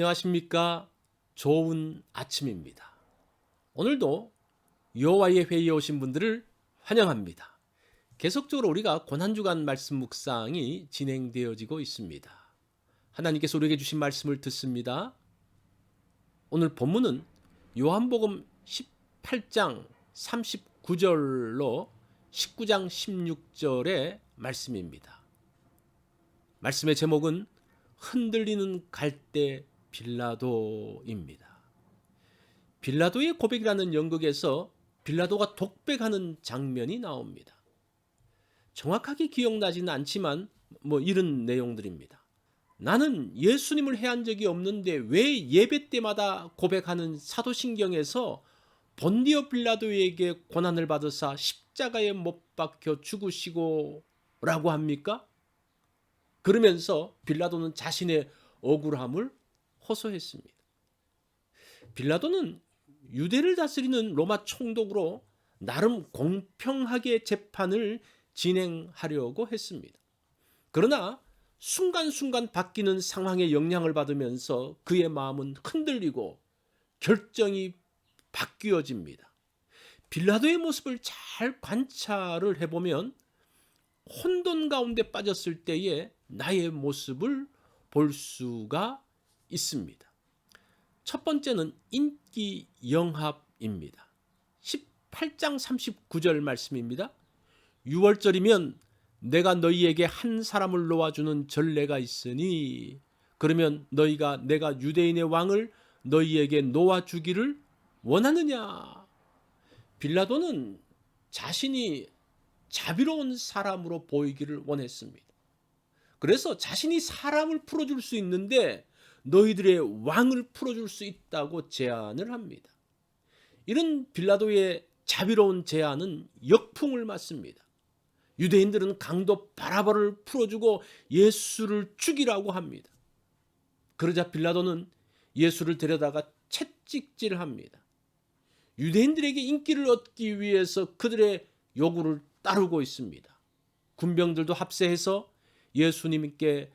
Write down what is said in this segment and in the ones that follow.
안녕하십니까? 좋은 아침입니다. 오늘도 여호와의 회의에 오신 분들을 환영합니다. 계속적으로 우리가 고난 주간 말씀 묵상이 진행되어지고 있습니다. 하나님께서 우리에게 주신 말씀을 듣습니다. 오늘 본문은 요한복음 18장 39절로 19장 16절의 말씀입니다. 말씀의 제목은 흔들리는 갈대 빌라도입니다. 빌라도의 고백이라는 연극에서 빌라도가 독백하는 장면이 나옵니다. 정확하게 기억나지는 않지만 뭐 이런 내용들입니다. 나는 예수님을 해한 적이 없는데 왜 예배 때마다 고백하는 사도신경에서 본디오 빌라도에게 고난을 받으사 십자가에 못 박혀 죽으시고 라고 합니까? 그러면서 빌라도는 자신의 억울함을 호소했습니다. 빌라도는 유대를 다스리는 로마 총독으로 나름 공평하게 재판을 진행하려고 했습니다. 그러나 순간순간 바뀌는 상황에 영향을 받으면서 그의 마음은 흔들리고 결정이 바뀌어집니다. 빌라도의 모습을 잘 관찰을 해보면 혼돈 가운데 빠졌을 때에 나의 모습을 볼 수가 있습니다. 첫 번째는 인기 영합입니다. 18장 39절 말씀입니다. 6월절이면 내가 너희에게 한 사람을 놓아주는 전례가 있으니 그러면 너희가 내가 유대인의 왕을 너희에게 놓아주기를 원하느냐? 빌라도는 자신이 자비로운 사람으로 보이기를 원했습니다. 그래서 자신이 사람을 풀어줄 수 있는데 너희들의 왕을 풀어줄 수 있다고 제안을 합니다. 이런 빌라도의 자비로운 제안은 역풍을 맞습니다. 유대인들은 강도 바라바를 풀어주고 예수를 죽이라고 합니다. 그러자 빌라도는 예수를 데려다가 채찍질합니다. 유대인들에게 인기를 얻기 위해서 그들의 요구를 따르고 있습니다. 군병들도 합세해서 예수님께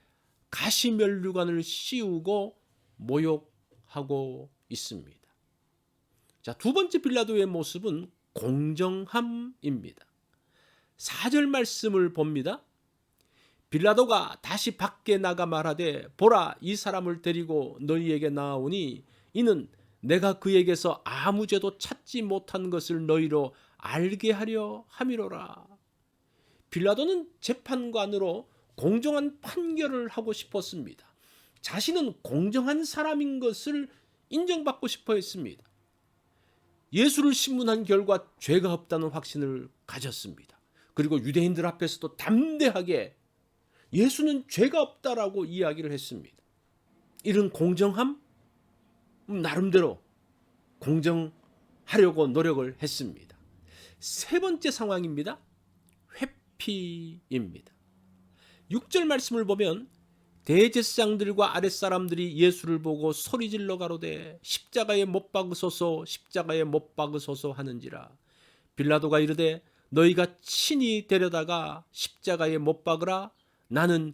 가시면류관을 씌우고 모욕하고 있습니다. 자, 두 번째 빌라도의 모습은 공정함입니다. 4절 말씀을 봅니다. 빌라도가 다시 밖에 나가 말하되 보라 이 사람을 데리고 너희에게 나오니 이는 내가 그에게서 아무 죄도 찾지 못한 것을 너희로 알게 하려 함이로라. 빌라도는 재판관으로 공정한 판결을 하고 싶었습니다. 자신은 공정한 사람인 것을 인정받고 싶어 했습니다. 예수를 신문한 결과 죄가 없다는 확신을 가졌습니다. 그리고 유대인들 앞에서도 담대하게 예수는 죄가 없다라고 이야기를 했습니다. 이런 공정함 나름대로 공정하려고 노력을 했습니다. 세 번째 상황입니다. 회피입니다. 6절 말씀을 보면 대제사장들과 아랫사람들이 예수를 보고 소리질러 가로되 십자가에 못 박으소서 십자가에 못 박으소서 하는지라 빌라도가 이르되 너희가 친히 데려다가 십자가에 못 박으라 나는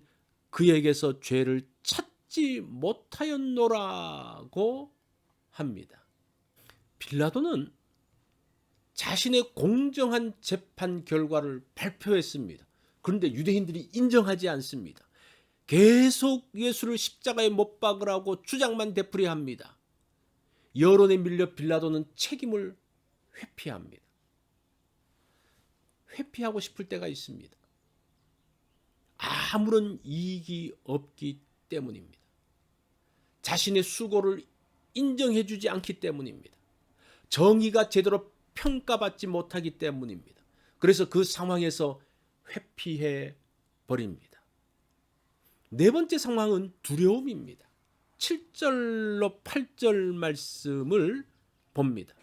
그에게서 죄를 찾지 못하였노라고 합니다. 빌라도는 자신의 공정한 재판 결과를 발표했습니다. 그런데 유대인들이 인정하지 않습니다. 계속 예수를 십자가에 못 박으라고 주장만 되풀이합니다. 여론에 밀려 빌라도는 책임을 회피합니다. 회피하고 싶을 때가 있습니다. 아무런 이익이 없기 때문입니다. 자신의 수고를 인정해 주지 않기 때문입니다. 정의가 제대로 평가받지 못하기 때문입니다. 그래서 그 상황에서 회피해 버립니다. 네 번째 상황은 두려움입니다. 7절로 8절 말씀을 봅니다.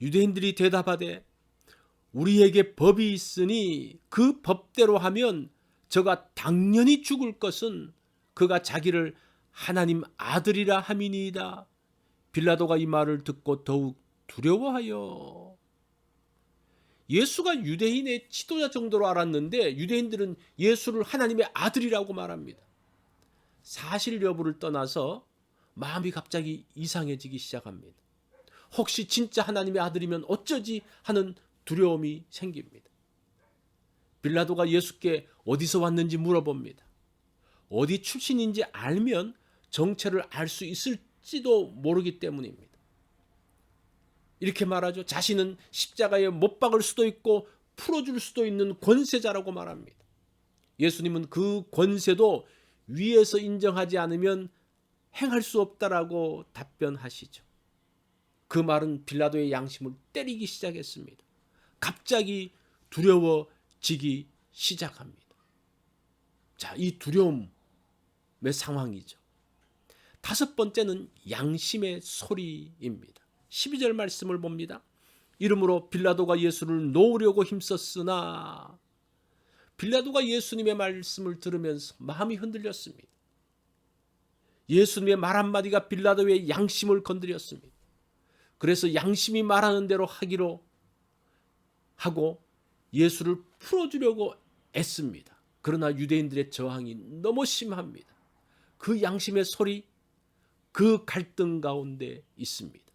유대인들이 대답하되 우리에게 법이 있으니 그 법대로 하면 저가 당연히 죽을 것은 그가 자기를 하나님 아들이라 함이니이다. 빌라도가 이 말을 듣고 더욱 두려워하여 예수가 유대인의 지도자 정도로 알았는데 유대인들은 예수를 하나님의 아들이라고 말합니다. 사실 여부를 떠나서 마음이 갑자기 이상해지기 시작합니다. 혹시 진짜 하나님의 아들이면 어쩌지 하는 두려움이 생깁니다. 빌라도가 예수께 어디서 왔는지 물어봅니다. 어디 출신인지 알면 정체를 알 수 있을지도 모르기 때문입니다. 이렇게 말하죠. 자신은 십자가에 못 박을 수도 있고 풀어줄 수도 있는 권세자라고 말합니다. 예수님은 그 권세도 위에서 인정하지 않으면 행할 수 없다라고 답변하시죠. 그 말은 빌라도의 양심을 때리기 시작했습니다. 갑자기 두려워지기 시작합니다. 자, 이 두려움의 상황이죠. 다섯 번째는 양심의 소리입니다. 12절 말씀을 봅니다. 이름으로 빌라도가 예수를 놓으려고 힘썼으나 빌라도가 예수님의 말씀을 들으면서 마음이 흔들렸습니다. 예수님의 말 한마디가 빌라도의 양심을 건드렸습니다. 그래서 양심이 말하는 대로 하기로 하고 예수를 풀어주려고 애씁니다. 그러나 유대인들의 저항이 너무 심합니다. 그 양심의 소리, 그 갈등 가운데 있습니다.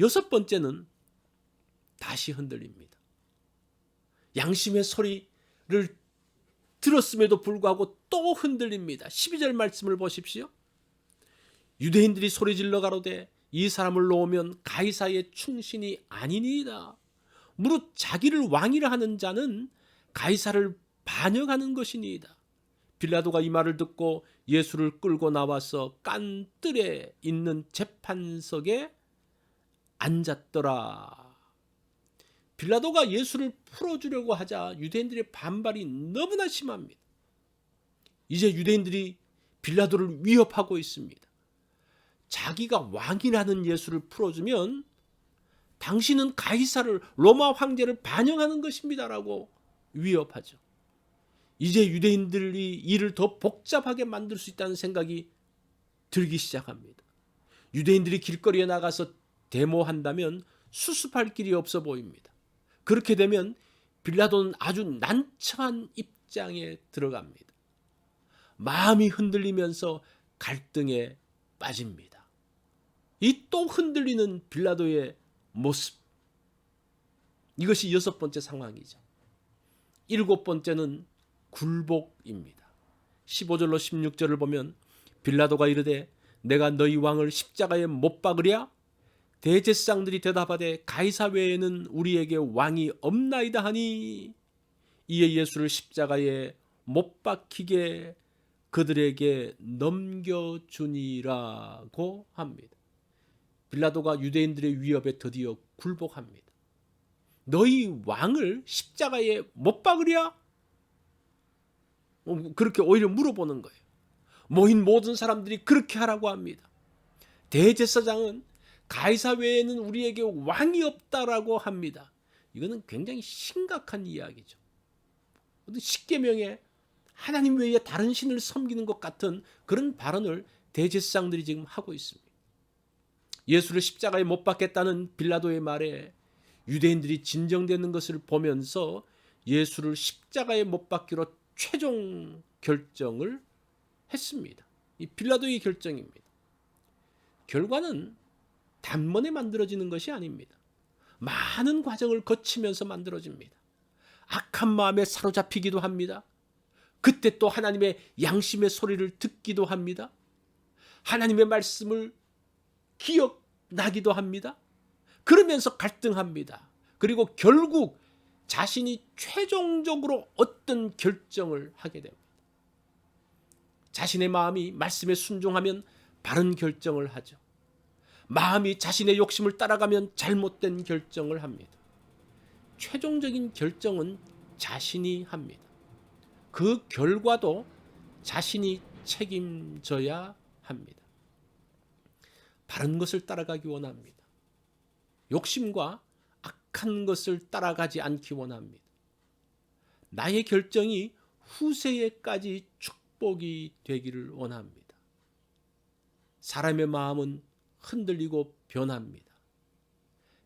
여섯 번째는 다시 흔들립니다. 양심의 소리를 들었음에도 불구하고 또 흔들립니다. 12절 말씀을 보십시오. 유대인들이 소리 질러 가로되 이 사람을 놓으면 가이사의 충신이 아니니이다. 무릇 자기를 왕이라 하는 자는 가이사를 반역하는 것이니이다. 빌라도가 이 말을 듣고 예수를 끌고 나와서 깐뜰에 있는 재판석에 앉았더라. 빌라도가 예수를 풀어주려고 하자 유대인들의 반발이 너무나 심합니다. 이제 유대인들이 빌라도를 위협하고 있습니다. 자기가 왕이라는 예수를 풀어주면 당신은 가이사를 로마 황제를 반영하는 것입니다라고 위협하죠. 이제 유대인들이 일을 더 복잡하게 만들 수 있다는 생각이 들기 시작합니다. 유대인들이 길거리에 나가서 데모한다면 수습할 길이 없어 보입니다. 그렇게 되면 빌라도는 아주 난처한 입장에 들어갑니다. 마음이 흔들리면서 갈등에 빠집니다. 이 또 흔들리는 빌라도의 모습. 이것이 여섯 번째 상황이죠. 일곱 번째는 굴복입니다. 15절로 16절을 보면 빌라도가 이르되 내가 너희 왕을 십자가에 못 박으랴 대제상들이 대답하되 가이사 외에는 우리에게 왕이 없나이다 하니 이에 예수를 십자가에 못 박히게 그들에게 넘겨주니라고 합니다. 빌라도가 유대인들의 위협에 드디어 굴복합니다. 너희 왕을 십자가에 못 박으랴? 어, 그렇게 오히려 물어보는 거예요. 모인 모든 사람들이 그렇게 하라고 합니다. 대제사장은 가이사 외에는 우리에게 왕이 없다라고 합니다. 이거는 굉장히 심각한 이야기죠. 십계명에 하나님 외에 다른 신을 섬기는 것 같은 그런 발언을 대제사장들이 지금 하고 있습니다. 예수를 십자가에 못 박겠다는 빌라도의 말에 유대인들이 진정되는 것을 보면서 예수를 십자가에 못 박기로 최종 결정을 했습니다. 이 빌라도의 결정입니다. 결과는 단번에 만들어지는 것이 아닙니다. 많은 과정을 거치면서 만들어집니다. 악한 마음에 사로잡히기도 합니다. 그때 또 하나님의 양심의 소리를 듣기도 합니다. 하나님의 말씀을 기억나기도 합니다. 그러면서 갈등합니다. 그리고 결국 자신이 최종적으로 어떤 결정을 하게 됩니다. 자신의 마음이 말씀에 순종하면 바른 결정을 하죠. 마음이 자신의 욕심을 따라가면 잘못된 결정을 합니다. 최종적인 결정은 자신이 합니다. 그 결과도 자신이 책임져야 합니다. 바른 것을 따라가기 원합니다. 욕심과 악한 것을 따라가지 않기 원합니다. 나의 결정이 후세에까지 축복이 되기를 원합니다. 사람의 마음은 흔들리고 변합니다.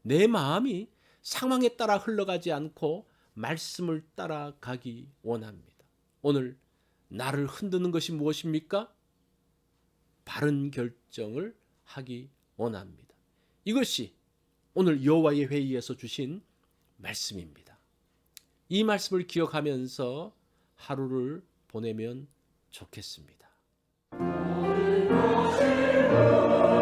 내 마음이 상황에 따라 흘러가지 않고 말씀을 따라가기 원합니다. 오늘 나를 흔드는 것이 무엇입니까? 바른 결정을 하기 원합니다. 이것이 오늘 여호와의 회의에서 주신 말씀입니다. 이 말씀을 기억하면서 하루를 보내면 좋겠습니다. 오